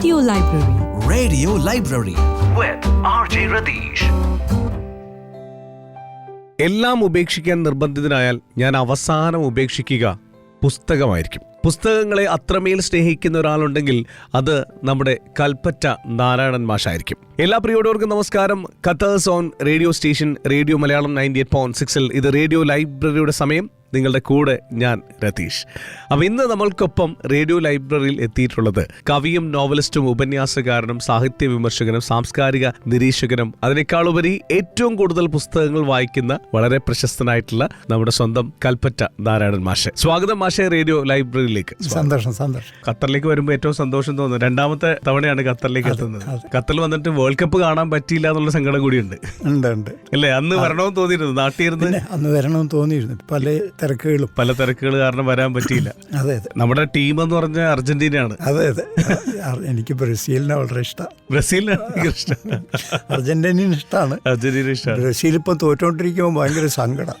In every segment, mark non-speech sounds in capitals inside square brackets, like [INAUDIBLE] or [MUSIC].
Radio Library. Radio Library with RJ Radish. എല്ലാം ഉപേക്ഷിക്കാൻ നിർബന്ധിതനായാൽ ഞാൻ അവസാനം ഉപേക്ഷിക്കുക പുസ്തകമായിരിക്കും പുസ്തകങ്ങളെ അത്രമേൽ സ്നേഹിക്കുന്ന ഒരാളുണ്ടെങ്കിൽ അത് നമ്മുടെ കൽപ്പറ്റ നാരായണൻ മാഷായിരിക്കും എല്ലാ പ്രിയോടവർക്കും നമസ്കാരം. കത്തേഴ്സ് on radio station radio Malayalam ninety eight point സിക്സിൽ. ഇത് റേഡിയോ ലൈബ്രറിയുടെ സമയം. നിങ്ങളുടെ കൂടെ ഞാൻ രതീഷ്. അപ്പം ഇന്ന് നമ്മൾക്കൊപ്പം റേഡിയോ ലൈബ്രറിയിൽ എത്തിയിട്ടുള്ളത് കവിയും നോവലിസ്റ്റും ഉപന്യാസകാരനും സാഹിത്യ വിമർശകനും സാംസ്കാരിക നിരീക്ഷകനും അതിനേക്കാളുപരി ഏറ്റവും കൂടുതൽ പുസ്തകങ്ങൾ വായിക്കുന്ന വളരെ പ്രശസ്തനായിട്ടുള്ള നമ്മുടെ സ്വന്തം കൽപ്പറ്റ നാരായണൻ മാഷെ. സ്വാഗതം മാഷെ റേഡിയോ ലൈബ്രറിയിലേക്ക്. സന്തോഷം സന്തോഷം. ഖത്തറിലേക്ക് വരുമ്പോൾ ഏറ്റവും സന്തോഷം തോന്നുന്നു. രണ്ടാമത്തെ തവണയാണ് ഖത്തറിലേക്ക് എത്തുന്നത്. ഖത്തറിൽ വന്നിട്ട് വേൾഡ് കപ്പ് കാണാൻ പറ്റിയില്ല എന്നുള്ള സങ്കടം കൂടിയുണ്ട്. ഉണ്ട് ഉണ്ട്. അല്ലേ? അന്ന് വരണമെന്ന് തോന്നിയിരുന്നു. നാട്ടിൽ അന്ന് വരണമെന്ന് തോന്നിയിരുന്നു. പല തിരക്കുകളും. പല തിരക്കുകൾ കാരണം വരാൻ പറ്റിയില്ല. അതെ അതെ. നമ്മുടെ ടീം എന്ന് പറഞ്ഞ അർജന്റീനയാണ്. അതെ അതെ. എനിക്ക് ബ്രസീലിനെ വളരെ ഇഷ്ടം. ബ്രസീലിനാണ് ഇഷ്ടം അർജന്റീന ഇഷ്ടമാണ് അർജന്റീന ഇഷ്ടമാണ് ബ്രസീൽ ഇപ്പം തോറ്റോണ്ടിരിക്കുമ്പോൾ ഭയങ്കര സങ്കടം.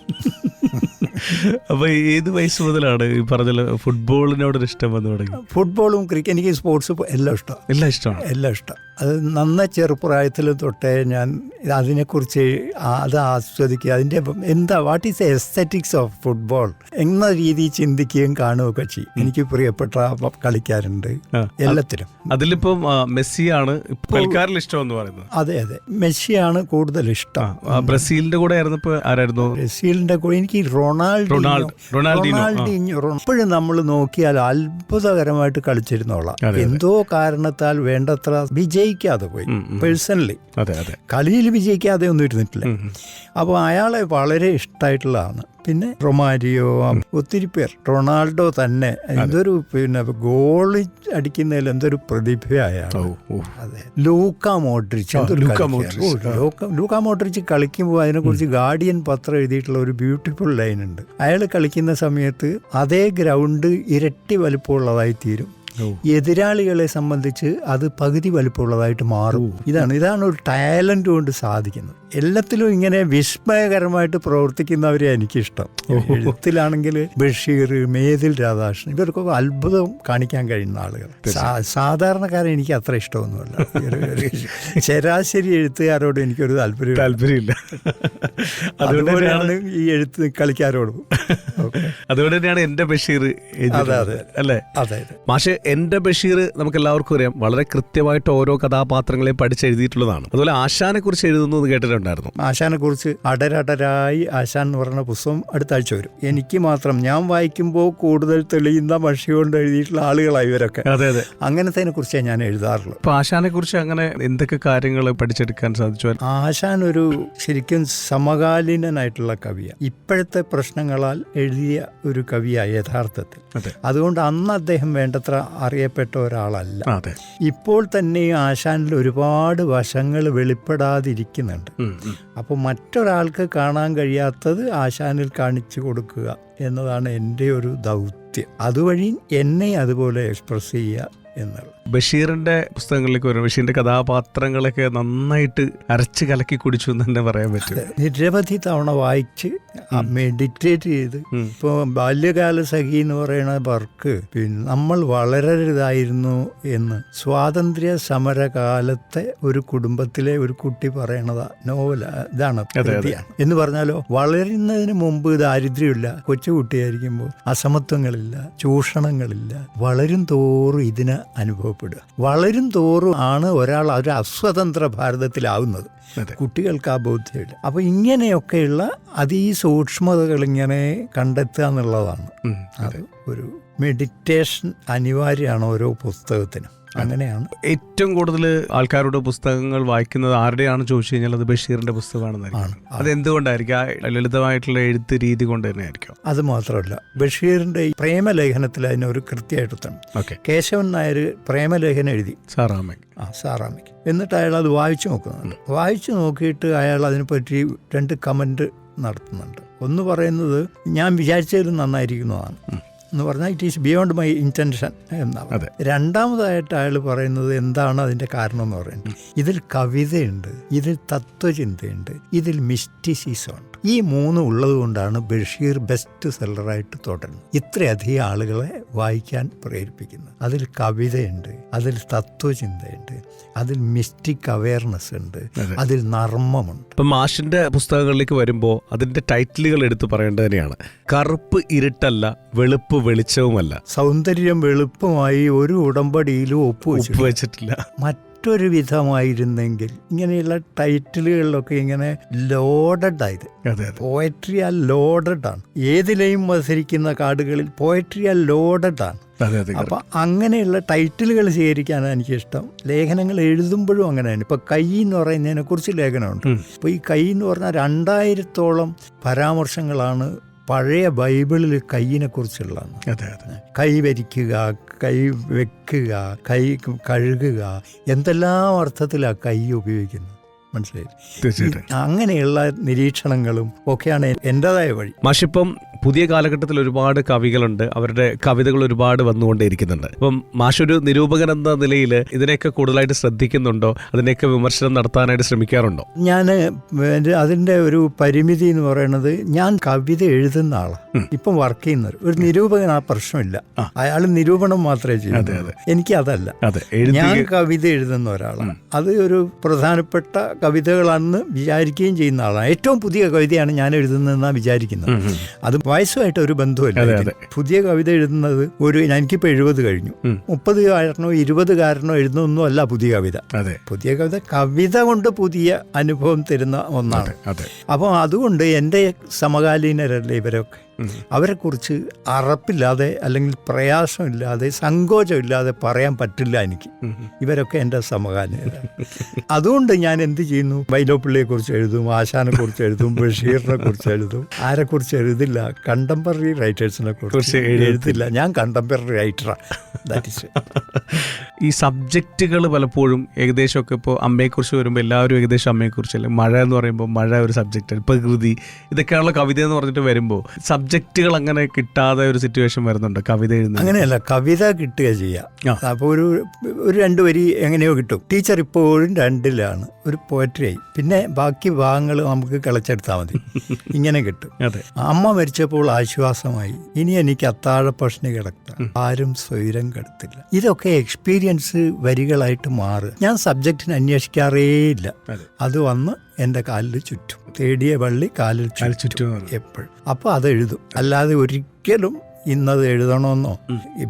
അപ്പൊ ഏത് വയസ്സ് മുതലാണ് ഈ പറഞ്ഞ ഫുട്ബോളിനോട് ഇഷ്ടം വന്നു തുടങ്ങി? ഫുട്ബോളും ക്രിക്കറ്റ് എനിക്ക് സ്പോർട്സ് എല്ലാം ഇഷ്ടം. എല്ലാം ഇഷ്ടമാണ് എല്ലാം ഇഷ്ടം. അത് നന്ന ചെറുപ്രായത്തിൽ തൊട്ടേ ഞാൻ അതിനെക്കുറിച്ച് അത് ആസ്വദിക്കുക. അതിന്റെ എന്താ what is aesthetics of football എന്ന രീതി ചിന്തിക്കുകയും കാണുകയൊക്കെ ചെയ്യും. എനിക്ക് പ്രിയപ്പെട്ട കളിക്കാരുണ്ട്. എല്ലാത്തിനും. എല്ലാത്തിലും അതിലിപ്പം മെസ്സിയാണ് കളിക്കാരിൽ ഇഷ്ടം എന്ന് പറയുന്നത്. അതെ അതെ. മെസ്സിയാണ് കൂടുതൽ ഇഷ്ടം. ബ്രസീലിന്റെ കൂടെ ആയിരുന്നപ്പോ ആരായിരുന്നു? ബ്രസീലിന്റെ കൂടെ എനിക്ക് റൊണാൾഡോ റൊണാൾഡ്- റൊണാൾഡീനോ, എപ്പോഴും നമ്മൾ നോക്കിയാൽ അത്ഭുതകരമായിട്ട് കളിച്ചിരുന്നോളാം. എന്തോ കാരണത്താൽ വേണ്ടത്ര വിജയിക്കാതെ പോയി. പേഴ്സണലി അതെ അതെ. കളിയിൽ വിജയിക്കാതെ ഒന്നും ഇരുന്നിട്ടില്ല. അപ്പോൾ അയാളെ വളരെ ഇഷ്ടമായിട്ടുള്ളതാണ്. പിന്നെ റൊമാരിയോ ഒത്തിരി പേർ. റൊണാൾഡോ തന്നെ എന്തൊരു പിന്നെ ഗോൾ അടിക്കുന്നതിൽ എന്തൊരു പ്രതിഭയായാണ്. ഓ. അതെ. ലൂക്ക മോഡ്രിച്ച് ലൂക്ക. മോഡ്രിച്ച്, കളിക്കുമ്പോൾ അതിനെക്കുറിച്ച് ഗാർഡിയൻ പത്രം എഴുതിയിട്ടുള്ള ഒരു ബ്യൂട്ടിഫുൾ ലൈൻ ഉണ്ട് അയാൾ കളിക്കുന്ന സമയത്ത് അതേ ഗ്രൗണ്ട് ഇരട്ടി വലുപ്പമുള്ളതായി തീരും. എതിരാളികളെ സംബന്ധിച്ച് അത് പകുതി വലുപ്പമുള്ളതായിട്ട് മാറും. ഇതാണ് ഇതാണ് ഒരു ടാലന്റ് കൊണ്ട് സാധിക്കുന്നത്. എല്ലാത്തിലും ഇങ്ങനെ വിസ്മയകരമായിട്ട് പ്രവർത്തിക്കുന്നവരെ എനിക്കിഷ്ടം. എഴുത്തിലാണെങ്കിൽ ബഷീർ മേതിൽ രാധാകൃഷ്ണൻ ഇവർക്കൊക്കെ അത്ഭുതം കാണിക്കാൻ കഴിയുന്ന ആളുകൾ. സാധാരണക്കാരൻ എനിക്ക് അത്ര ഇഷ്ടമൊന്നുമല്ല. ശരാശരി എഴുത്തുകാരോട് എനിക്കൊരു താല്പര്യം താല്പര്യമില്ല. അതുകൊണ്ടാണ് ഈ എഴുത്ത് കളിക്കാരോടും. [LAUGHS] അതുകൊണ്ട് തന്നെയാണ് എന്റെ ബഷീർ. അതെ, അതെ. അല്ലേ? അതെ അതെ. മാഷെ എന്റെ ബഷീർ നമുക്ക് എല്ലാവർക്കും അറിയാം. വളരെ കൃത്യമായിട്ട് ഓരോ കഥാപാത്രങ്ങളെയും പഠിച്ചെഴുതിയിട്ടുള്ളതാണ്. അതുപോലെ ആശാനെ കുറിച്ച് എഴുതുന്നു കേട്ടിട്ടുണ്ടായിരുന്നു. ആശാനെ കുറിച്ച് അടരടരായി ആശാൻ എന്ന് പറയുന്ന പുസ്തകം അടുത്ത ആഴ്ച വരും. എനിക്ക് മാത്രം ഞാൻ വായിക്കുമ്പോൾ കൂടുതൽ തെളിയുന്ന മഷി കൊണ്ട് എഴുതിയിട്ടുള്ള ആളുകളായി ഇവരൊക്കെ. അതെ അതെ. അങ്ങനത്തെ കുറിച്ചേ ഞാൻ എഴുതാറുള്ളൂ അപ്പൊ ആശാനെ കുറിച്ച് അങ്ങനെ എന്തൊക്കെ കാര്യങ്ങൾ പഠിച്ചെടുക്കാൻ സാധിച്ചു ആശാൻ ഒരു ശരിക്കും സമകാലീനനായിട്ടുള്ള കവിയാണ് ഇപ്പോഴത്തെ പ്രശ്നങ്ങളാൽ എഴുതിയ ഒരു കവിയാണ് യഥാർത്ഥത്തിൽ. അതുകൊണ്ട് അന്ന് അദ്ദേഹം വേണ്ടത്ര അറിയപ്പെട്ട ഒരാളല്ല. അതെ. ഇപ്പോൾ തന്നെ ആശാനിൽ ഒരുപാട് വശങ്ങൾ വെളിപ്പെടാതിരിക്കുന്നുണ്ട്. അപ്പോൾ മറ്റൊരാൾക്ക് കാണാൻ കഴിയാത്തത് ആശാനിൽ കാണിച്ചു കൊടുക്കുക എന്നതാണ് എന്റെ ഒരു ദൗത്യം. അതുവഴി എന്നെ അതുപോലെ എക്സ്പ്രസ് ചെയ്യുക എന്നുള്ളത് ബഷീറിന്റെ പുസ്തകങ്ങളിലേക്ക് വരും ബഷീറിന്റെ കഥാപാത്രങ്ങളൊക്കെ നന്നായിട്ട് അരച്ച് കലക്കി കുടിച്ചു എന്ന് തന്നെ പറയാൻ പറ്റും നിരവധി തവണ വായിച്ച് മെഡിറ്റേറ്റ് ചെയ്ത്. ഇപ്പോൾ ബാല്യകാല സഖി എന്ന് പറയുന്ന വർക്ക് പിന്നെ നമ്മൾ വളരരുതായിരുന്നു എന്ന് സ്വാതന്ത്ര്യ സമരകാലത്തെ ഒരു കുടുംബത്തിലെ ഒരു കുട്ടി പറയണതാ നോവല ഇതാണ്. എന്ന് പറഞ്ഞാലോ വളരുന്നതിന് മുമ്പ് ദാരിദ്ര്യമില്ല കൊച്ചുകുട്ടിയായിരിക്കുമ്പോൾ അസമത്വങ്ങളില്ല ചൂഷണങ്ങളില്ല വളരും തോറും ഇതിന് അനുഭവപ്പെടുക. വളരും തോറും ആണ് ഒരാൾ ഒരു അസ്വതന്ത്ര ഭാരതത്തിലാവുന്നത്. കുട്ടികൾക്ക് ആ ബോധ്യമില്ല. അപ്പോൾ ഇങ്ങനെയൊക്കെയുള്ള അതിസൂക്ഷ്മതകൾ ഇങ്ങനെ കണ്ടെത്തുക എന്നുള്ളതാണ്. അത്. ഒരു മെഡിറ്റേഷൻ അനിവാര്യമാണ് ഓരോ പുസ്തകത്തിനും. അങ്ങനെയാണ്. ഏറ്റവും കൂടുതൽ ആൾക്കാരുടെ പുസ്തകങ്ങൾ വായിക്കുന്നത് ആരുടെയാണ് ചോദിച്ചു കഴിഞ്ഞാൽ അത് ബഷീറിന്റെ പുസ്തകമാണെന്ന് ആണ്. അത് എന്തുകൊണ്ടായിരിക്കും ആ ലളിതമായിട്ടുള്ള എഴുത്ത് രീതി കൊണ്ട് തന്നെ ആയിരിക്കും അത് മാത്രമല്ല ബഷീറിന്റെ ഈ പ്രേമലേഖനത്തിൽ അതിനൊരു കൃത്യമായിട്ടുണ്ട് ഓക്കെ. കേശവൻ നായർ പ്രേമലേഖനം എഴുതി. സാറാമയ്ക്ക് ആ സാറാമ്മയ്ക്ക് എന്നിട്ട് അയാൾ അത് വായിച്ചു നോക്കുന്നുണ്ട്. വായിച്ചു നോക്കിയിട്ട് അയാൾ അതിനെപ്പറ്റി രണ്ട് കമന്റ് നടത്തുന്നുണ്ട്. ഒന്ന് പറയുന്നത് ഞാൻ വിചാരിച്ചതിലും നന്നായിരിക്കുന്നതാണ്. എന്ന് പറഞ്ഞാൽ it is beyond my intention എന്നാണ്. രണ്ടാമതായിട്ട് അയാൾ പറയുന്നത് എന്താണ് അതിന്റെ കാരണം എന്ന് പറയുന്നത്. ഇതിൽ കവിതയുണ്ട് ഇതിൽ തത്വചിന്തയുണ്ട് ഇതിൽ മിസ്റ്റിസിസം ഉണ്ട്. ഈ മൂന്ന് ഉള്ളതുകൊണ്ടാണ് ബഷീർ ബെസ്റ്റ് സെല്ലറായിട്ട് തുടരുന്നത്. ഇത്രയധികം ആളുകളെ വായിക്കാൻ പ്രേരിപ്പിക്കുന്നത്. അതിൽ കവിതയുണ്ട് അതിൽ തത്വചിന്തയുണ്ട് അതിൽ മിസ്റ്റിക് അവയർനെസ് ഉണ്ട് അതിൽ നർമ്മമുണ്ട്. ഇപ്പം മാഷിന്റെ പുസ്തകങ്ങളിലേക്ക് വരുമ്പോൾ അതിന്റെ ടൈറ്റിലുകൾ എടുത്തു പറയേണ്ടത് തന്നെയാണ്. കറുപ്പ് ഇരുട്ടല്ല വെളുപ്പ് വെളിച്ചവുമല്ല. സൗന്ദര്യം വെളുപ്പമായി ഒരു ഉടമ്പടിയിലും ഒപ്പ് വെച്ചിട്ടില്ല വെച്ചിട്ടില്ല മറ്റൊരു വിധമായിരുന്നെങ്കിൽ ഇങ്ങനെയുള്ള ടൈറ്റിലുകളിലൊക്കെ ഇങ്ങനെ ലോഡഡ് ആയത് പോയട്രി ആ ലോഡഡ് ആണ് ഏതിലെയും മത്സരിക്കുന്ന കാർഡുകളിൽ പോയട്രി ആ ലോഡഡ് ആണ് അപ്പൊ അങ്ങനെയുള്ള ടൈറ്റിലുകൾ സ്വീകരിക്കാനാണ് എനിക്കിഷ്ടം. ലേഖനങ്ങൾ എഴുതുമ്പോഴും അങ്ങനെയാണ്. ഇപ്പൊ കൈ എന്ന് പറയുന്നതിനെ കുറിച്ച് ലേഖനമുണ്ട് അപ്പൊ ഈ കൈ എന്ന് പറഞ്ഞാൽ രണ്ടായിരത്തോളം പരാമർശങ്ങളാണ് പഴയ ബൈബിളിൽ കൈയിനെ കുറിച്ചുള്ളതാണ് അതെ അതെ. കൈ വരിക്കുക കൈ വെക്കുക കൈ കഴുകുക എന്തെല്ലാം അർത്ഥത്തിലാണ് കൈ ഉപയോഗിക്കുന്നത്? മനസ്സിലായി. തീർച്ചയായിട്ടും. അങ്ങനെയുള്ള നിരീക്ഷണങ്ങളും ഒക്കെയാണ് എന്റെതായ വഴി. മാഷിപ്പം പുതിയ കാലഘട്ടത്തിൽ ഒരുപാട് കവികളുണ്ട്. അവരുടെ കവിതകൾ ഒരുപാട് വന്നുകൊണ്ടേയിരിക്കുന്നുണ്ട്. അപ്പം മാഷൊരു നിരൂപകൻ എന്ന നിലയിൽ ഇതിനെയൊക്കെ കൂടുതലായിട്ട് ശ്രദ്ധിക്കുന്നുണ്ടോ? അതിനെയൊക്കെ വിമർശനം നടത്താനായിട്ട് ശ്രമിക്കാറുണ്ടോ? ഞാൻ അതിന്റെ ഒരു പരിമിതി എന്ന് പറയുന്നത് ഞാൻ കവിത എഴുതുന്ന ആളാണ് ഇപ്പം വർക്ക് ചെയ്യുന്നവർ ഒരു നിരൂപകൻ ആ പ്രശ്നമില്ല. അയാൾ നിരൂപണം മാത്രമേ ചെയ്യുന്നത് എനിക്ക് അതല്ല. അതെ ഞാൻ കവിത എഴുതുന്ന ഒരാളാണ്. അത് ഒരു പ്രധാനപ്പെട്ട കവിതകളാണെന്ന് വിചാരിക്കുകയും ചെയ്യുന്ന ആളാണ്. ഏറ്റവും പുതിയ കവിതയാണ് ഞാൻ എഴുതുന്നതെന്നാണ് വിചാരിക്കുന്നത്. അത് വയസ്സുമായിട്ട് ഒരു ബന്ധമില്ല പുതിയ കവിത എഴുതുന്നത് ഒരു എനിക്കിപ്പോൾ എഴുപത് കഴിഞ്ഞു. മുപ്പത് കാരണോ ഇരുപത് കാരണോ എഴുതുന്നൊന്നും അല്ല പുതിയ കവിത. പുതിയ കവിത കവിത കൊണ്ട് പുതിയ അനുഭവം തരുന്ന ഒന്നാണ്. അപ്പോൾ അതുകൊണ്ട് എന്റെ സമകാലീനരല്ലേ ഇവരൊക്കെ? അവരെക്കുറിച്ച് അറപ്പില്ലാതെ അല്ലെങ്കിൽ പ്രയാസമില്ലാതെ സങ്കോചമില്ലാതെ പറയാൻ പറ്റില്ല എനിക്ക്. ഇവരൊക്കെ എന്റെ സമകാലീനരാണ് അതുകൊണ്ട് ഞാൻ എന്ത് ചെയ്യുന്നു? വൈലോപ്പിള്ളിയെ കുറിച്ച് എഴുതും ആശാനെ കുറിച്ച് എഴുതും ബഷീറിനെ കുറിച്ച് എഴുതും. ആരെക്കുറിച്ച് എഴുതില്ല? കണ്ടംപററി റൈറ്റേഴ്സിനെ കുറിച്ച് എഴുതില്ല. ഞാൻ കണ്ടംപററി റൈറ്ററാണ് ദാറ്റ് ഇസ് ഈ സബ്ജക്റ്റുകൾ പലപ്പോഴും ഏകദേശമൊക്കെ ഇപ്പോൾ അമ്മയെക്കുറിച്ച് വരുമ്പോൾ എല്ലാവരും ഏകദേശം അമ്മയെക്കുറിച്ച് അല്ലെങ്കിൽ മഴ എന്ന് പറയുമ്പോൾ മഴ ഒരു സബ്ജക്റ്റ് പ്രകൃതി ഇതൊക്കെയാണല്ലോ കവിത എന്ന് പറഞ്ഞിട്ട് വരുമ്പോൾ. സബ്ജക്റ്റുകൾ അങ്ങനെ കിട്ടാതെ ഒരു സിറ്റുവേഷൻ വരുന്നുണ്ട്. കവിത എഴുതുന്നത്. അങ്ങനെയല്ല കവിത കിട്ടുക. ചെയ്യാം. അപ്പോൾ ഒരു ഒരു രണ്ട് വരി എങ്ങനെയോ കിട്ടും. ടീച്ചർ ഇപ്പോഴും രണ്ടിലാണ്. ഒരു പോയട്രി ആയി. പിന്നെ ബാക്കി ഭാഗങ്ങൾ നമുക്ക് കിളച്ചെടുത്താൽ മതി. [LAUGHS] ഇങ്ങനെ കിട്ടും. അതെ. അമ്മ മരിച്ചപ്പോൾ ആശ്വാസമായി. ഇനി എനിക്ക് അത്താഴ പഷ്ണി കിടക്കാം. ആരും സ്വൈരം കിടത്തില്ല. ഇതൊക്കെ എക്സ്പീരിയൻസ് വരികളായിട്ട് മാറുക ഞാൻ സബ്ജക്റ്റിന് അന്വേഷിക്കാറേ ഇല്ല അത് വന്ന് എന്റെ കാലിൽ ചുറ്റും. തേടിയ വള്ളി കാലിൽ ചുറ്റും ചുറ്റും എപ്പോഴും. അപ്പോൾ അത് എഴുതും. അല്ലാതെ ഒരിക്കലും ഇന്നത് എഴുതണമെന്നോ?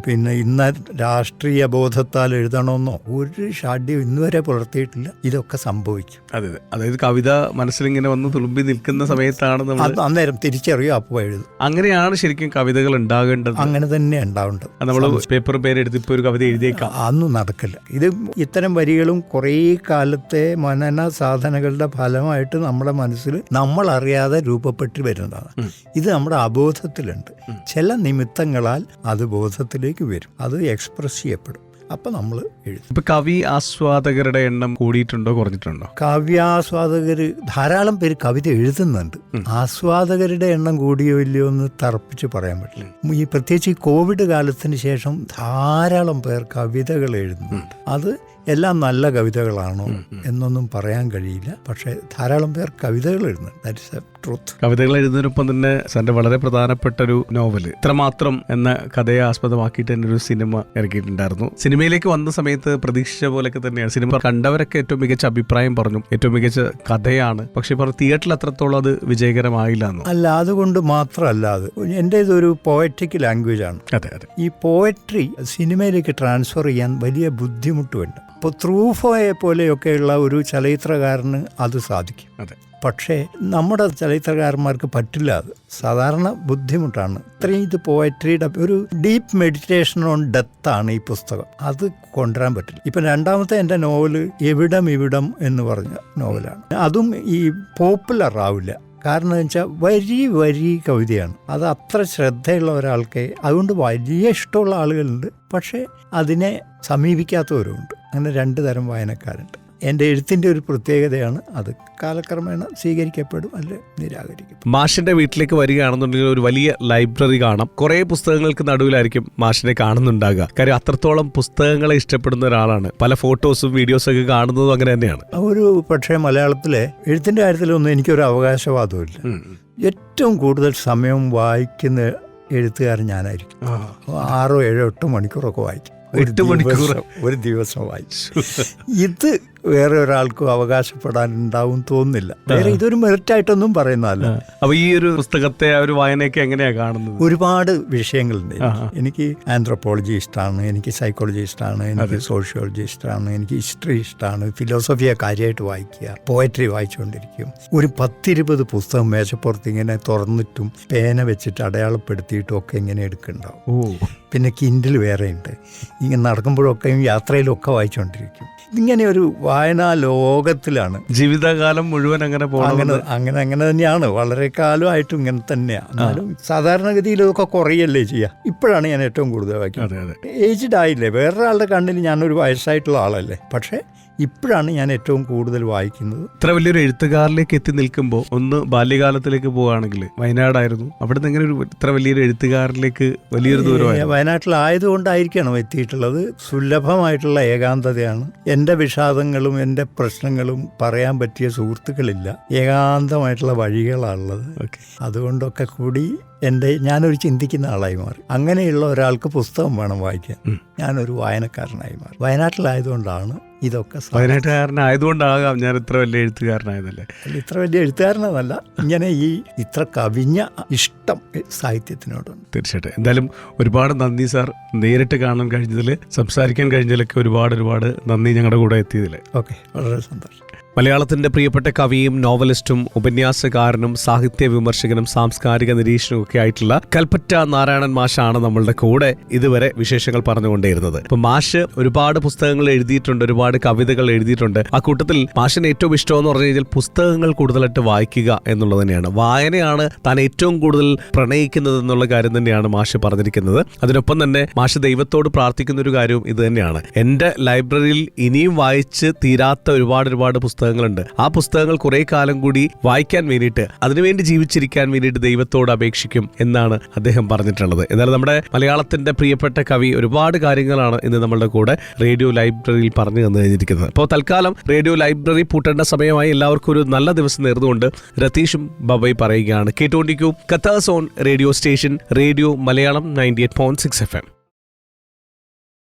പിന്നെ ഇന്ന രാഷ്ട്രീയ ബോധത്താൽ എഴുതണമെന്നോ? ഒരു ഷാഡ്യം ഇന്നുവരെ പുലർത്തിയിട്ടില്ല. ഇതൊക്കെ സംഭവിക്കും അതെ അതെ. അതായത് കവിത മനസ്സിലിങ്ങനെ വന്ന് തുളുമ്പി നിൽക്കുന്ന സമയത്താണ് നമ്മൾ അന്നേരം തിരിച്ചറിയും അപ്പോൾ എഴുതും. അങ്ങനെയാണ് ശരിക്കും കവിതകൾ ഉണ്ടാകേണ്ടത്. അങ്ങനെ തന്നെ ഉണ്ടാവേണ്ടത് നമ്മൾ പേപ്പർ പേരെടുത്ത് ഇപ്പോൾ ഒരു കവിത എഴുതിയേക്കാം. അതൊന്നും നടക്കില്ല. ഇത് ഇത്തരം വരികളും കുറേ കാലത്തെ മനന സാധനകളുടെ ഫലമായിട്ട് നമ്മുടെ മനസ്സിൽ നമ്മൾ അറിയാതെ രൂപപ്പെട്ട് വരുന്നതാണ്. ഇത് നമ്മുടെ അബോധത്തിലുണ്ട്. ചില നിമിത്തങ്ങളാൽ അത് ബോധത്തിലേക്ക് വരും. അത് എക്സ്പ്രസ് ചെയ്യപ്പെടും. അപ്പം നമ്മൾ എഴുതും. ഇപ്പൊ കവി ആസ്വാദകരുടെ എണ്ണം കൂടിയിട്ടുണ്ടോ കുറഞ്ഞിട്ടുണ്ടോ? കാവ്യാസ്വാദകർ ധാരാളം പേര് കവിത എഴുതുന്നുണ്ട്. ആസ്വാദകരുടെ എണ്ണം കൂടിയോ ഇല്ലയോ എന്ന് തറപ്പിച്ച് പറയാൻ പറ്റില്ല. ഈ പ്രത്യേകിച്ച് ഈ കോവിഡ് കാലത്തിന് ശേഷം ധാരാളം പേർ കവിതകൾ എഴുതുന്നുണ്ട്. അത് എല്ലാം നല്ല കവിതകളാണോ എന്നൊന്നും പറയാൻ കഴിയില്ല. പക്ഷേ ധാരാളം പേർ കവിതകൾ എഴുതുന്നുണ്ട്. ദാറ്റ് ഇസ് എ ട്രൂത്ത് കവിതകൾ എഴുതുന്നതിനൊപ്പം തന്നെ സാറിന്റെ വളരെ പ്രധാനപ്പെട്ട ഒരു നോവൽ ഇത്രമാത്രം എന്ന കഥയെ ആസ്പദമാക്കിയിട്ട് തന്നെ ഒരു സിനിമ ഇറക്കിയിട്ടുണ്ടായിരുന്നു. സിനിമയിലേക്ക് വന്ന സമയത്ത് പ്രതീക്ഷിച്ച പോലെയൊക്കെ തന്നെയാണ്. സിനിമ കണ്ടവരൊക്കെ ഏറ്റവും മികച്ച അഭിപ്രായം പറഞ്ഞു. ഏറ്റവും മികച്ച കഥയാണ്. പക്ഷെ പറഞ്ഞു തിയേറ്ററിൽ അത്രത്തോളം അത് വിജയകരമായില്ല എന്ന്. അല്ല അതുകൊണ്ട് മാത്രമല്ല അത്. എന്റെ ഇതൊരു പോയറ്റിക് ലാംഗ്വേജ് ആണ്. അതെ അതെ. ഈ പോയട്രി സിനിമയിലേക്ക് ട്രാൻസ്ഫർ ചെയ്യാൻ വലിയ ബുദ്ധിമുട്ടുമുണ്ട് ഇപ്പോൾ ത്രൂഫോയെ പോലെയൊക്കെയുള്ള ഒരു ചലച്ചിത്രകാരന് അത് സാധിക്കും. അതെ. പക്ഷേ നമ്മുടെ ചലച്ചിത്രകാരന്മാർക്ക് പറ്റില്ല അത്. സാധാരണ ബുദ്ധിമുട്ടാണ്. ഇത്രയും ഇത് പോയട്രിയുടെ ഒരു ഡീപ്പ് മെഡിറ്റേഷൻ ഓൺ ഡെത്ത് ആണ് ഈ പുസ്തകം. അത് കൊണ്ടുവരാൻ പറ്റില്ല. ഇപ്പം രണ്ടാമത്തെ എന്റെ നോവൽ എവിടം ഇവിടം എന്ന് പറഞ്ഞ നോവലാണ്. അതും ഈ പോപ്പുലർ ആവില്ല. കാരണം എന്ന് വെച്ചാൽ വരി വരി കവിതയാണ്. അത് അത്ര ശ്രദ്ധയുള്ള ഒരാൾക്ക് അതുകൊണ്ട് വലിയ ഇഷ്ടമുള്ള ആളുകളുണ്ട്. പക്ഷേ അതിനെ സമീപിക്കാത്തവരുമുണ്ട്. അങ്ങനെ രണ്ട് തരം വായനക്കാരുണ്ട്. എന്റെ എഴുത്തിന്റെ ഒരു പ്രത്യേകതയാണ് അത്. കാലക്രമേണ സ്വീകരിക്കപ്പെടും അല്ലെ നിരാകരിക്കും മാഷിന്റെ വീട്ടിലേക്ക് വരികയാണെന്നുണ്ടെങ്കിൽ ഒരു വലിയ ലൈബ്രറി കാണാം. കുറേ പുസ്തകങ്ങൾക്ക് നടുവിലായിരിക്കും മാഷിനെ കാണുന്നുണ്ടാകുക. കാര്യം അത്രത്തോളം പുസ്തകങ്ങളെ ഇഷ്ടപ്പെടുന്ന ഒരാളാണ്. പല ഫോട്ടോസും വീഡിയോസും ഒക്കെ കാണുന്നതും അങ്ങനെ തന്നെയാണ്. ഒരു പക്ഷേ മലയാളത്തിലെ എഴുത്തിന്റെ കാര്യത്തിലൊന്നും എനിക്കൊരു അവകാശവാദമില്ല ഏറ്റവും കൂടുതൽ സമയം വായിക്കുന്ന എഴുത്തുകാരൻ ഞാനായിരിക്കും. ആറോ ഏഴോ എട്ടോ മണിക്കൂറൊക്കെ വായിക്കും. എട്ട് മണിക്കൂർ. ഒരു ദിവസം വായിച്ചു. ഇത് വേറെ ഒരാൾക്കും അവകാശപ്പെടാൻ ഉണ്ടാവും തോന്നുന്നില്ല. വേറെ ഇതൊരു മെറിറ്റായിട്ടൊന്നും പറയുന്നതല്ല അപ്പൊ ഈ ഒരു പുസ്തകത്തെ ഒരു വായനയൊക്കെ എങ്ങനെയാ കാണുന്നത്? ഒരുപാട് വിഷയങ്ങളുണ്ട്. എനിക്ക്. ആന്ത്രോപോളജി ഇഷ്ടമാണ് എനിക്ക് സൈക്കോളജി ഇഷ്ടമാണ് എനിക്ക് സോഷ്യോളജി ഇഷ്ടമാണ് എനിക്ക് ഹിസ്റ്ററി ഇഷ്ടമാണ് ഫിലോസഫിയെ കാര്യമായിട്ട് വായിക്കുക പോയട്രി വായിച്ചുകൊണ്ടിരിക്കും. ഒരു പത്തിരുപത് പുസ്തകം മേശപ്പുറത്ത് ഇങ്ങനെ തുറന്നിട്ടും പേന വെച്ചിട്ട് അടയാളപ്പെടുത്തിയിട്ടും ഒക്കെ ഇങ്ങനെ എടുക്കുന്നുണ്ടാവും. ഓ. പിന്നെ കിൻഡിൽ വേറെ ഉണ്ട് ഇങ്ങനെ നടക്കുമ്പോഴൊക്കെയും യാത്രയിലൊക്കെ വായിച്ചുകൊണ്ടിരിക്കും. ഇങ്ങനെ ഒരു വായനാ ലോകത്തിലാണ്. ജീവിതകാലം മുഴുവൻ അങ്ങനെ അങ്ങനെ അങ്ങനെ അങ്ങനെ തന്നെയാണ്. വളരെ കാലമായിട്ടും ഇങ്ങനെ തന്നെയാണ് എന്നാലും സാധാരണഗതിയിൽ ഇതൊക്കെ കുറയല്ലേ ചെയ്യുക ഇപ്പോഴാണ് ഞാൻ ഏറ്റവും കൂടുതൽ വായിക്കുന്നത്. ഏജ്ഡ് ആയില്ലേ? വേറൊരാളുടെ കണ്ണിൽ ഞാനൊരു വയസ്സായിട്ടുള്ള ആളല്ലേ? പക്ഷേ ഇപ്പോഴാണ് ഞാൻ ഏറ്റവും കൂടുതൽ വായിക്കുന്നത്. ഇത്ര വലിയൊരു എഴുത്തുകാരിലേക്ക് എത്തി നിൽക്കുമ്പോൾ ഒന്ന് ബാല്യകാലത്തിലേക്ക് പോവുകയാണെങ്കിൽ വയനാടായിരുന്നു. അവിടുന്ന് എങ്ങനെ ഒരു ഇത്ര വലിയൊരു എഴുത്തുകാരിലേക്ക് വലിയൊരു ദൂരം വയനാട്ടിലായതുകൊണ്ടായിരിക്കണം എത്തിയിട്ടുള്ളത്. സുലഭമായിട്ടുള്ള ഏകാന്തതയാണ്. എന്റെ വിഷാദങ്ങളും എന്റെ പ്രശ്നങ്ങളും പറയാൻ പറ്റിയ സുഹൃത്തുക്കളില്ല. ഏകാന്തമായിട്ടുള്ള വഴികളാണുള്ളത്. ഓക്കെ. അതുകൊണ്ടൊക്കെ കൂടി എന്റെ ഞാനൊരു ചിന്തിക്കുന്ന ആളായി മാറി. അങ്ങനെയുള്ള ഒരാൾക്ക് പുസ്തകം വേണം വായിക്കാൻ. ഞാനൊരു വായനക്കാരനായി മാറി. വയനാട്ടിലായതുകൊണ്ടാണ് ഇതൊക്കെ വയനാട്ടുകാരനായതുകൊണ്ടാകാം ഞാൻ ഇത്ര വലിയ എഴുത്തുകാരനായതല്ലേ? ഇത്ര വലിയ എഴുത്തുകാരനല്ല ഇങ്ങനെ ഈ ഇത്ര കവിഞ്ഞ ഇഷ്ടം സാഹിത്യത്തിനോടുണ്ട്. തീർച്ചയായിട്ടും. എന്തായാലും ഒരുപാട് നന്ദി സാർ. നേരിട്ട് കാണാൻ കഴിഞ്ഞതിൽ സംസാരിക്കാൻ കഴിഞ്ഞതിലൊക്കെ ഒരുപാട് ഒരുപാട് നന്ദി ഞങ്ങളുടെ കൂടെ എത്തിയതിൽ ഓക്കെ വളരെ സന്തോഷം. മലയാളത്തിന്റെ പ്രിയപ്പെട്ട കവിയും നോവലിസ്റ്റും ഉപന്യാസകാരനും സാഹിത്യ വിമർശകനും സാംസ്കാരിക നിരീക്ഷണവും ഒക്കെ ആയിട്ടുള്ള കൽപ്പറ്റ നാരായണൻ മാഷാണ് നമ്മളുടെ കൂടെ ഇതുവരെ വിശേഷങ്ങൾ പറഞ്ഞുകൊണ്ടേയിരുന്നത്. അപ്പൊ മാഷ് ഒരുപാട് പുസ്തകങ്ങൾ എഴുതിയിട്ടുണ്ട് ഒരുപാട് കവിതകൾ എഴുതിയിട്ടുണ്ട്. ആ കൂട്ടത്തിൽ മാഷിന് ഏറ്റവും ഇഷ്ടമെന്ന് പറഞ്ഞു കഴിഞ്ഞാൽ പുസ്തകങ്ങൾ കൂടുതലായിട്ട് വായിക്കുക എന്നുള്ളത് തന്നെയാണ്. വായനയാണ് താൻ ഏറ്റവും കൂടുതൽ പ്രണയിക്കുന്നത് എന്നുള്ള കാര്യം തന്നെയാണ് മാഷ് പറഞ്ഞിരിക്കുന്നത്. അതിനൊപ്പം തന്നെ മാഷ് ദൈവത്തോട് പ്രാർത്ഥിക്കുന്ന ഒരു കാര്യവും ഇത് തന്നെയാണ്. എന്റെ ലൈബ്രറിയിൽ ഇനിയും വായിച്ച് തീരാത്ത ഒരുപാട് ഒരുപാട് പുസ്തകങ്ങളുണ്ട്. ആ പുസ്തകങ്ങൾ കുറെ കാലം കൂടി വായിക്കാൻ വേണ്ടിയിട്ട് അതിനുവേണ്ടി ജീവിച്ചിരിക്കാൻ വേണ്ടിയിട്ട് ദൈവത്തോട് അപേക്ഷിക്കും എന്നാണ് അദ്ദേഹം പറഞ്ഞിട്ടുള്ളത്. എന്നാലും നമ്മുടെ മലയാളത്തിന്റെ പ്രിയപ്പെട്ട കവി ഒരുപാട് കാര്യങ്ങളാണ് ഇന്ന് നമ്മളുടെ കൂടെ റേഡിയോ ലൈബ്രറിയിൽ പറഞ്ഞു തന്നു കഴിഞ്ഞിരിക്കുന്നത്. അപ്പോൾ തൽക്കാലം റേഡിയോ ലൈബ്രറി പൂട്ടേണ്ട സമയമായി എല്ലാവർക്കും ഒരു നല്ല ദിവസം നേർന്നുകൊണ്ട് രതീഷും ബബൈ പറയുകയാണ്. കേട്ടുകൊണ്ടിരിക്കൂ. കത്താസോൺ radio station radio Malayalam ninety eight point six F M.